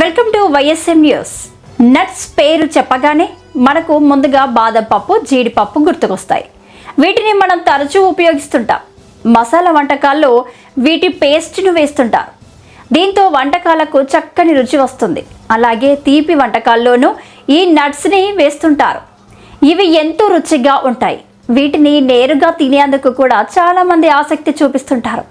Welcome to YSM news nuts పేరు చెప్పగానే మనకు ముందుగా బాదం పప్పు జీడిపప్పు గుర్తుకొస్తాయి. వీటిని మనం తరచూ ఉపయోగిస్తుంటాం. మసాలా వంటకాల్లో వీటి పేస్ట్ను వేస్తుంటారు. దీంతో వంటకాలకు చక్కని రుచి వస్తుంది. అలాగే తీపి వంటకాల్లోనూ ఈ నట్స్ని వేస్తుంటారు. ఇవి ఎంతో రుచిగా ఉంటాయి. వీటిని నేరుగా తినేందుకు కూడా చాలామంది ఆసక్తి చూపిస్తుంటారు.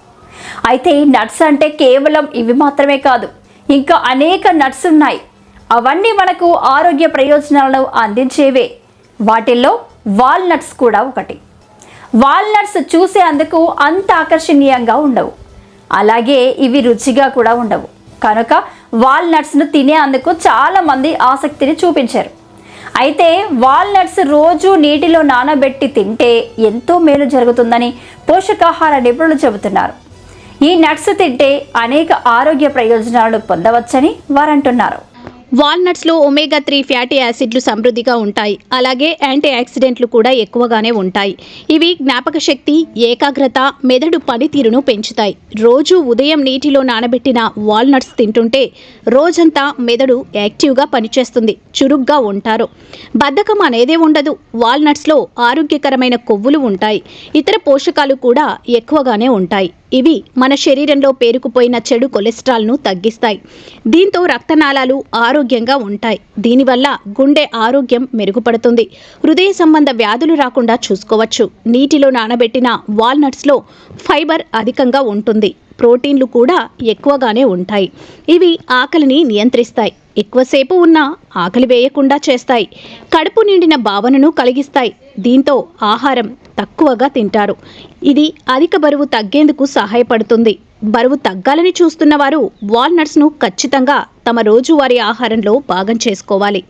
అయితే నట్స్ అంటే కేవలం ఇవి మాత్రమే కాదు ఇంకా అనేక నట్స్ ఉన్నాయి. అవన్నీ మనకు ఆరోగ్య ప్రయోజనాలను అందించేవే. వాటిల్లో వాల్నట్స్ కూడా ఒకటి. వాల్నట్స్ చూసే అందుకు అంత ఆకర్షణీయంగా ఉండవు. అలాగే ఇవి రుచిగా కూడా ఉండవు. కనుక వాల్నట్స్ను తినే అందుకు చాలామంది ఆసక్తిని చూపించారు. అయితే వాల్నట్స్ రోజు నీటిలో నానబెట్టి తింటే ఎంతో మేలు జరుగుతుందని పోషకాహార నిపుణులు చెబుతున్నారు. ఈ నట్స్ తింటే అనేక ఆరోగ్య ప్రయోజనాలు పొందవచ్చని వారంటున్నారు. వాల్నట్స్లో ఒమేగా త్రీ ఫ్యాటీ యాసిడ్లు సమృద్ధిగా ఉంటాయి. అలాగే యాంటీ ఆక్సిడెంట్లు కూడా ఎక్కువగానే ఉంటాయి. ఇవి జ్ఞాపక శక్తి ఏకాగ్రత మెదడు పనితీరును పెంచుతాయి. రోజు ఉదయం నీటిలో నానబెట్టిన వాల్నట్స్ తింటుంటే రోజంతా మెదడు యాక్టివ్గా పనిచేస్తుంది చురుగ్గా ఉంటారు. బద్ధకం అనేదే ఉండదు. వాల్నట్స్లో ఆరోగ్యకరమైన కొవ్వులు ఉంటాయి. ఇతర పోషకాలు కూడా ఎక్కువగానే ఉంటాయి. ఇవి మన శరీరంలో పేరుకుపోయిన చెడు కొలెస్ట్రాల్ను తగ్గిస్తాయి. దీంతో రక్తనాళాలు ఆరోగ్యంగా ఉంటాయి. దీనివల్ల గుండె ఆరోగ్యం మెరుగుపడుతుంది. హృదయ సంబంధ వ్యాధులు రాకుండా చూసుకోవచ్చు. నీటిలో నానబెట్టిన వాల్నట్స్లో ఫైబర్ అధికంగా ఉంటుంది. ప్రోటీన్లు కూడా ఎక్కువగానే ఉంటాయి. ఇవి ఆకలిని నియంత్రిస్తాయి. ఎక్కువసేపు ఉన్నా ఆకలి వేయకుండా చేస్తాయి. కడుపు నిండిన భావనను కలిగిస్తాయి. దీంతో ఆహారం తక్కువగా తింటారు. ఇది అధిక బరువు తగ్గేందుకు సహాయపడుతుంది. బరువు తగ్గాలని చూస్తున్న వారు వాల్నట్స్ను ఖచ్చితంగా తమ రోజువారీ ఆహారంలో భాగం చేసుకోవాలి.